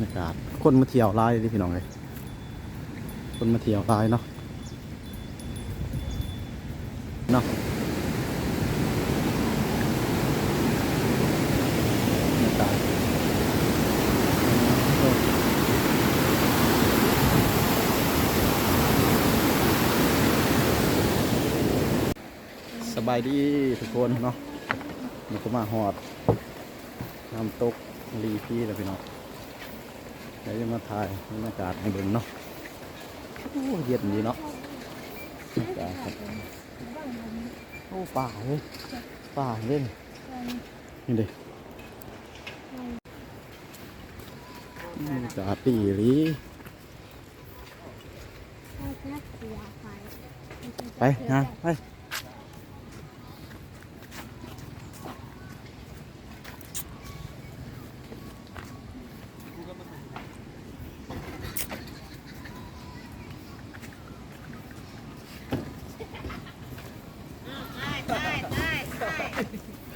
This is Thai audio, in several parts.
รรยากาศคนมาเที่ยวร้ายดิพี่น้องเลยคนมาเที่ยวร้ายเนาะเนาะบรรยากาศสบายดีทุกคนเนาะมันก็มาหอดน้ำตกรีพี่แล้วพี่น้อง เดี๋ยวจะมาถ่ายบรรยากาศให้เบิ่งเนาะโอ้เย็นดีเนาะบรรยากาศครับโอ้ป่าเลยป่าเล่นนี่เด็กบรรยากาศดีหลีไปงานไป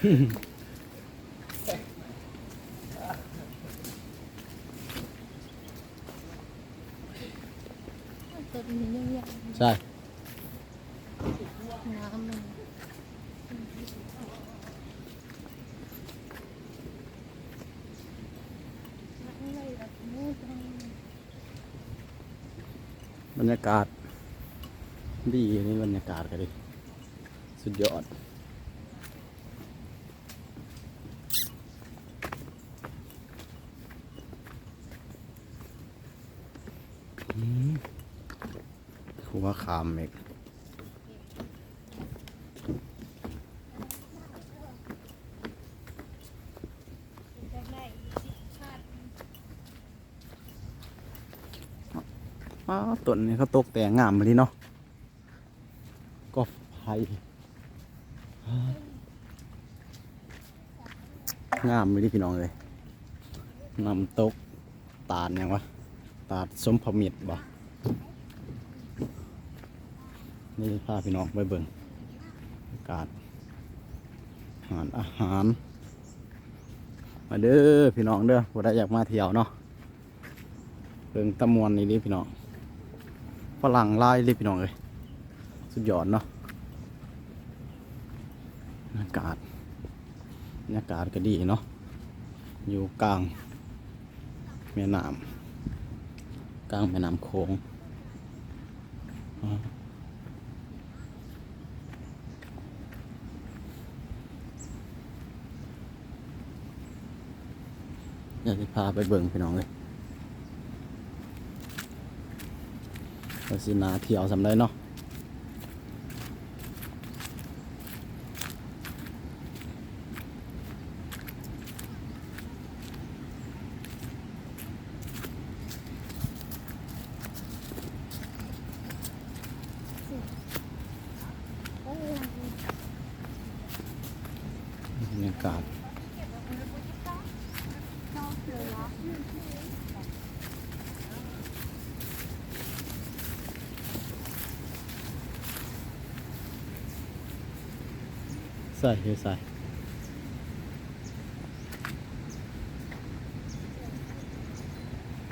ตัวนี้เนี่ยเนี่ยใช่น้ำมันบรรยากาศดีนี่บรรยากาศกันดิ สุดยอด อืมหัวขามเมกอ้าวต้นนี้เขาตกแต่งงามมาดิเนาะก็ไผ่งามเลยพี่น้องเลยนำตกตาดยังวะตาดสมพมิตรบ่ นี่พาพี่น้องไปเบิ่งอากาศอาหารอาหาร มาเด้อพี่น้องเด้อผู้ใดอยากมาเที่ยวเนาะเบิ่งตะมวนนี่ดิพี่น้องฝรั่งหลายเลยพี่น้องเลยสุดยอดเนาะบรรยากาศบรรยากาศก็ดีเนาะอยู่กลางแม่น้ำกลางแม่น้ำโขง อยากจะพาไปเบิ่งพี่น้องเลยเราสินาเที่ยวสำได้เนาะบรรยากาศ ใส่เฮ้ยใส่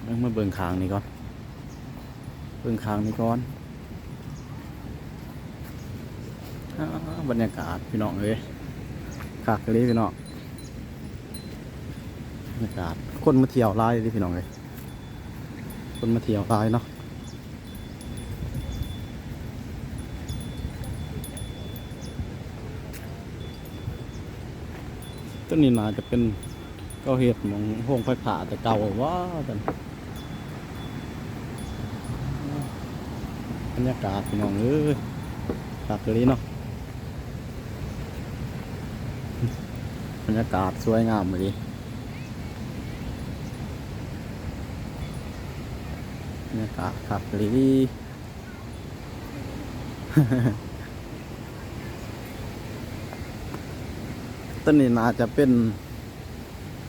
ต้องมาเบิ่งคางนี่ก่อน เบิ่งคางนี่ก่อนอาบรรยากาศพี่น้องเอ้ยขากเลยพี่น้องบรรยากาศคนมาเที่ยวร้ายเลยพี่น้องเลยคนมาเที่ยวร้ายเนาะ ต้นนี้น่าจะเป็นเก้าเห็ดมองห้องไฟผ่าแต่เก่าว่าจันบรรยากาศพี่น้องเอ้ยขากเลยเนาะบรรยากาศสวยงามเลยบรรยากาศขับลี ต้นนี้น่าจะเป็น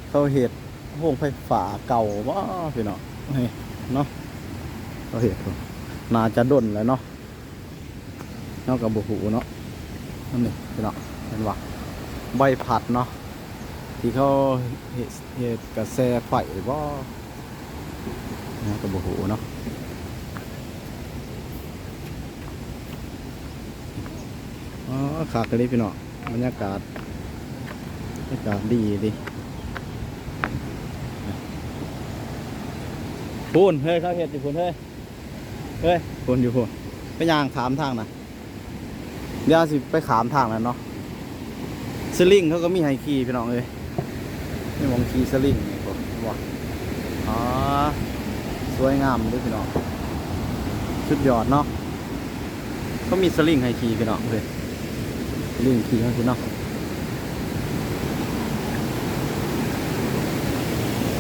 เขาเห็ดโรงไฟฟ้าเก่าว่พี่เนาะนี่เนาะเขาเห็ดน่าจะดนแล้วเนาะเนอกกับบุหูเนาะนั่นนี่พี่เนาะเห็นว่าใบผัดเนาะที่เขาเห็ดเห็ดกระแสไฟว่านะกับบโหเนาะอ๋อขากเลยพี่น้องบรรยากาศ บรรยากาศดีดิพูนเฮ้ยเขาเห็ดอยู่พูนเฮ้ย เฮ้ยพูนอยู่พูนไปย่างขามทางนะเดี๋ยวสิไปขามทางแล้วเนาะสลิงเขาก็มีไฮขี่พี่น้องเลยนี่มองขี่สลิงนี่ผมว่าอ๋อสวยงามด้วยพี่น้องสุดยอดเนาะเขามีสลิงให้ขี่พี่น้องเลยสลิงขี่ให้พี่น้องบ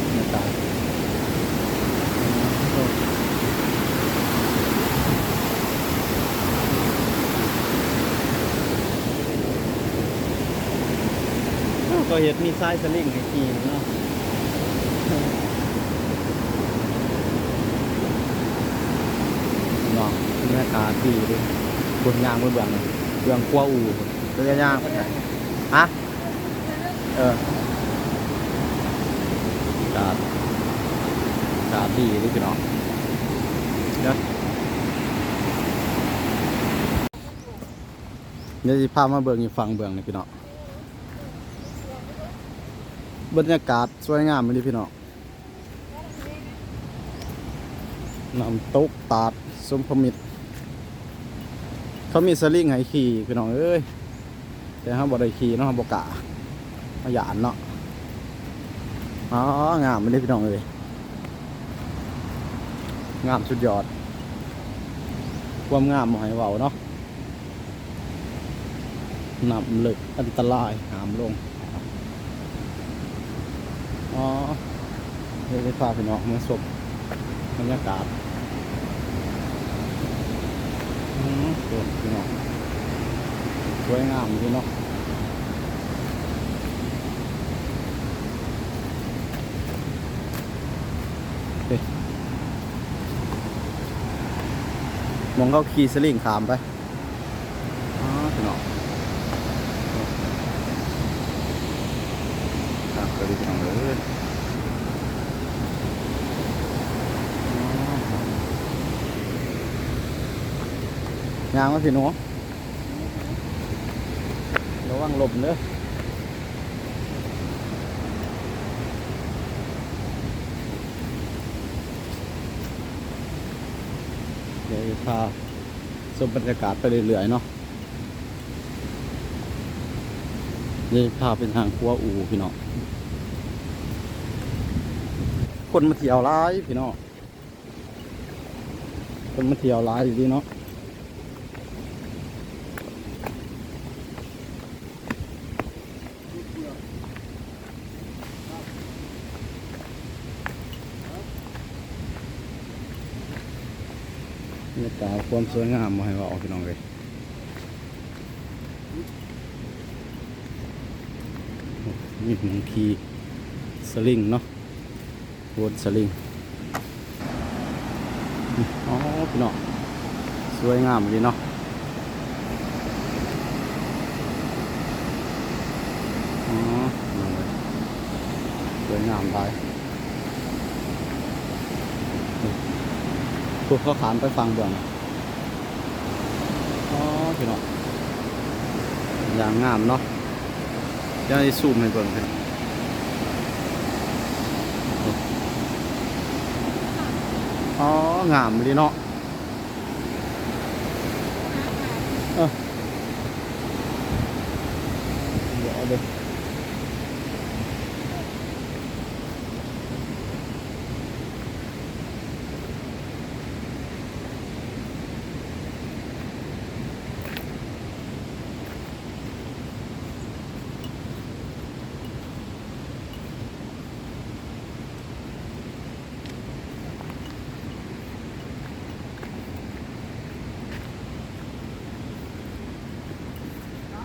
รรยากาศอ้าว ก็เห็นมีสายสลิงให้ขี่เนาะเนาะบรรยากาศดีเลยบนยางบนเบื้องเบื้องกัวอูเรือยางไปไหนฮะเออกาศอากาศดีเลยพี่น้องเดี๋ยวเดี๋ยวจะพามาเบื้องอยู่ฝั่งเบื้องนี่พี่น้อง บรรยากาศสวยงามเลยพี่น้องน้ำตกตาดสมพมิตร เขามีสลิงให้ขี่พี่น้องเอ้ย แต่เขาบ่ได้ขี่เนาะบ่กล้าเขาหยานเนาะอ๋องามไม่ได้พี่น้องเลยงามสุดยอด ความงามบ่ให้เว้าเนาะน้ำลึกอันตรายหามลง อ๋อเดี๋ยวจะพาพี่น้องมาสบบรรยากาศอืมสวยพี่น้องสวยงามพี่น้องมองเขาขี่สลิงขามไปอ๋อพี่น้องครับสวัสดีพี่น้องเลยอ๋อ ยางมาพี่หนูระวังหลบเด้อเดี๋ยวพาชมบรรยากาศไปเรื่อยๆเนาะเดี๋ยวพาไปทางครัวอูพี่น้องคนมาเที่ยวร้ายพี่น้องคนมาเที่ยวร้ายอยู่ดีเนาะ บรรยาความสวยงามมาให้ว่าออกพี่น้องเลยโอ้นี่มังคีสลิงเนาะวนสลิงอ๋อพี่น้องสวยงามดีเนาะอ๋อพี่น้องเอ้ยสวยงามไปพวกเขาขามไปฟังเบื้องอ๋อ พี่น้องอย่างงามเนาะจะได้ซูมให้เบิ่งพี่น้องอ๋องามเลยเนาะเออเดี๋ยวเอาเด้ออ๋อ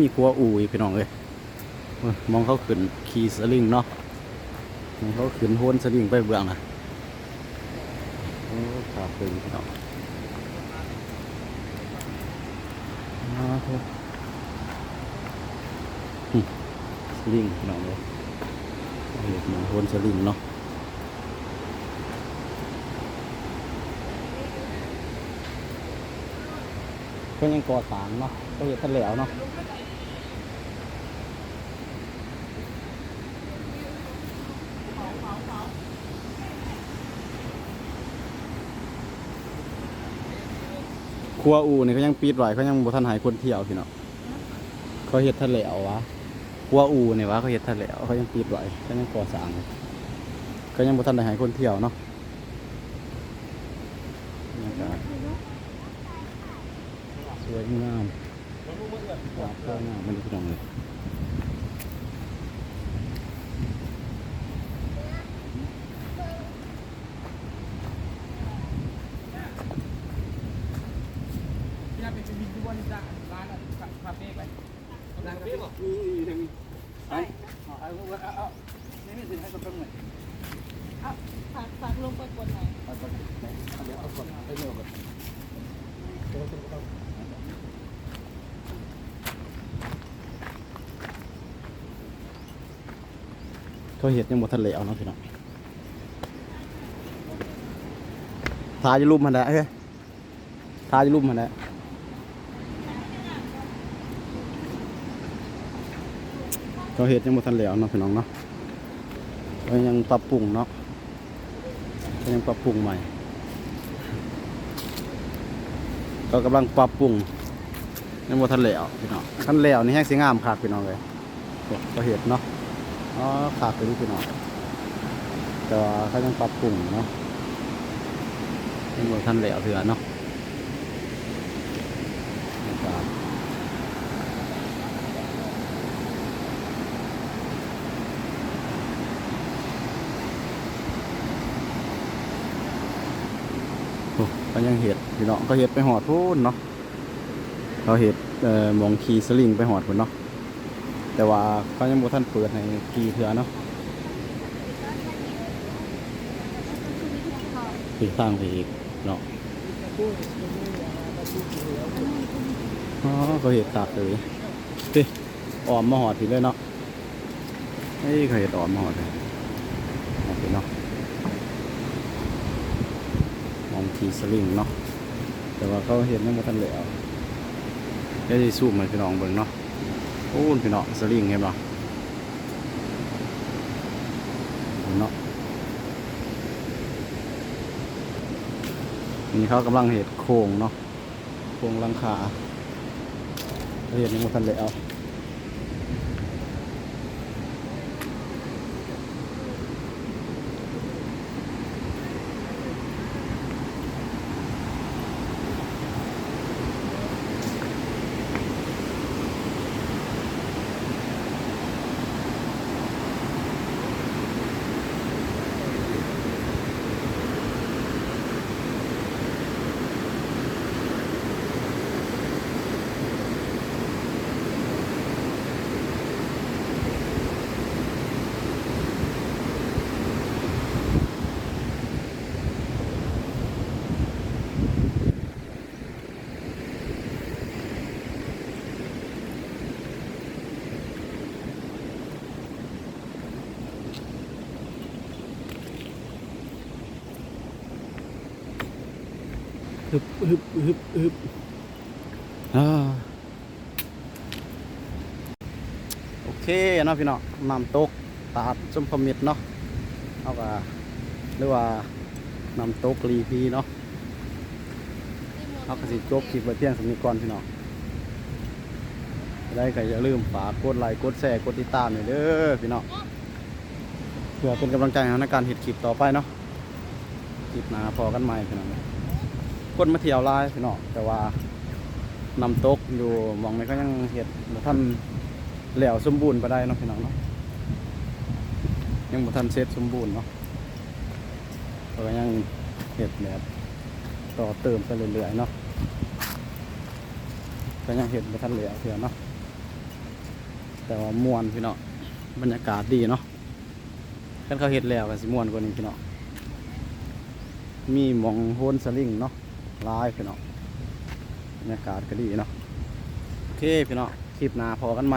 มีครัวอู่พี่น้องเลยมองเขาขึ้นขี่สลิงเนาะมองเขาขึ้นโหนสลิงไปเบื้องนะโอ้ขาดเลยพี่น้องอ๋อโถ่อืมลิงพี่น้องเลยเห็ดมองโฮนสลิงเนาะ ก็ยังก่อสร้างเนาะก็เห็ดทะแล้วเนาะครัวอูนี่เขายังปิดไว้เขายังบ่ทันหายคนเที่ยวพี่เนาะเขาเห็ดทะแล้ววะครัวอูนี่วะเขาเห็ดทะแล้วเขายังปิดไว้เขายังก่อสร้างเขายังบ่ทันได้หายคนเที่ยวเนาะบรรยากาศสวยงามสวยงามมันพี่น้องเลย พี่น่าเป็นบินทุกวันจ้ะร้านอะคาเฟ่ไปร้านคาเฟ่บอก มีทางนี้ไปเอาเอาเอาเอาไม่มีสิให้กับตรงไหน ฝากฝากลงไปกดหน่อย เอาก่อนเอาเดี๋ยวเอาก่อนไปเร็วก่อน เขาเห็ดยังบ่ทันแล้วเนาะพี่น้องทาจะรูปมันได้เฮ้ยทาจะรูปมันได้เขาเห็ดยังบ่ทันแล้วเนาะพี่น้องเนาะเขายังปรับปรุงเนาะเขายังปรับปรุงใหม่ ก็กำลังปรับปรุงยังบ่ทันแล้วพี่น้องทันแล้วนี่แห้งสีงามคักพี่น้องเลยก็เห็ดเนาะ อ๋อคักไปดูพี่น้องแต่ว่าเขายังปรับปรุงเนาะยังบ่ทันแล้วเถื่อเนาะนะครับโอ้เขายังเห็ดพี่น้องก็เห็ดไปหอดพูนเนาะเขาเห็ดเอ่อมองขี่สลิงไปหอดพุ่นเนาะ แต่ว่าเขายังบ่ทันเปิดให้ขี่เถื่อเนาะปีกทางไปอีกเนาะอ๋อเขาเห็ดตากเลยพี่ออมมาหอดพี่เลยเนาะเฮ้ยเขาเห็ดออมมาหอดเลยหอดเนาะมองขี่สลิงเนาะแต่ว่าเขาเห็นยังบ่ทันแล้วได้สิสู้มาพี่น้องเบิ่งเนาะ โอ้ยพี่น้องสลิงเห็นบ่เห็นเนาะนี่เขากำลังเห็ดโค้งเนาะโค้งลังคาเขาเห็นยังบ่ทันเลยเอา ฮึบฮึบฮึบอ่าโอเคเนาะพี่น้องน้ำตกตาดชมพมิตรเนาะเอาก็หรือว่าน้ำตกรีพีเนาะเอาก็สิจบคลิปไว้เพียงสำนี้ก่อนพี่น้องได้ก็อย่าลืมฝากกดไลค์กดแชร์กดติดตามหน่อยเด้อพี่น้องเพื่อเป็นกำลังใจให้เราในการเห็ดคลิปต่อไปเนาะคลิปหน้าพอกันใหม่พี่น้อง คนมาเที่ยวลายพี่น้องแต่ว่านำตกอยู่มองนี้ก็ยังเห็ดบ่ท่านแหล้วสมบูรณ์ไปได้เนาะพี่น้องเนาะยังบ่ทันเสร็จสมบูรณ์เนาะก็ยังเห็ดแบบต่อเติมไปเรื่อยๆเนาะก็ยังเห็ดบ่ทันเหลือเถื่อเนาะแต่ว่ามวนพี่น้องบรรยากาศดีเนาะคันเขาเห็ดแล้วก็สิมวนกว่านี้พี่น้องมีหมองโฮนสลิงเนาะ ลายพี่น้องบรรยากาศก็ดีเนาะโอเคพี่น้องคลิปหน้าพอกันไหม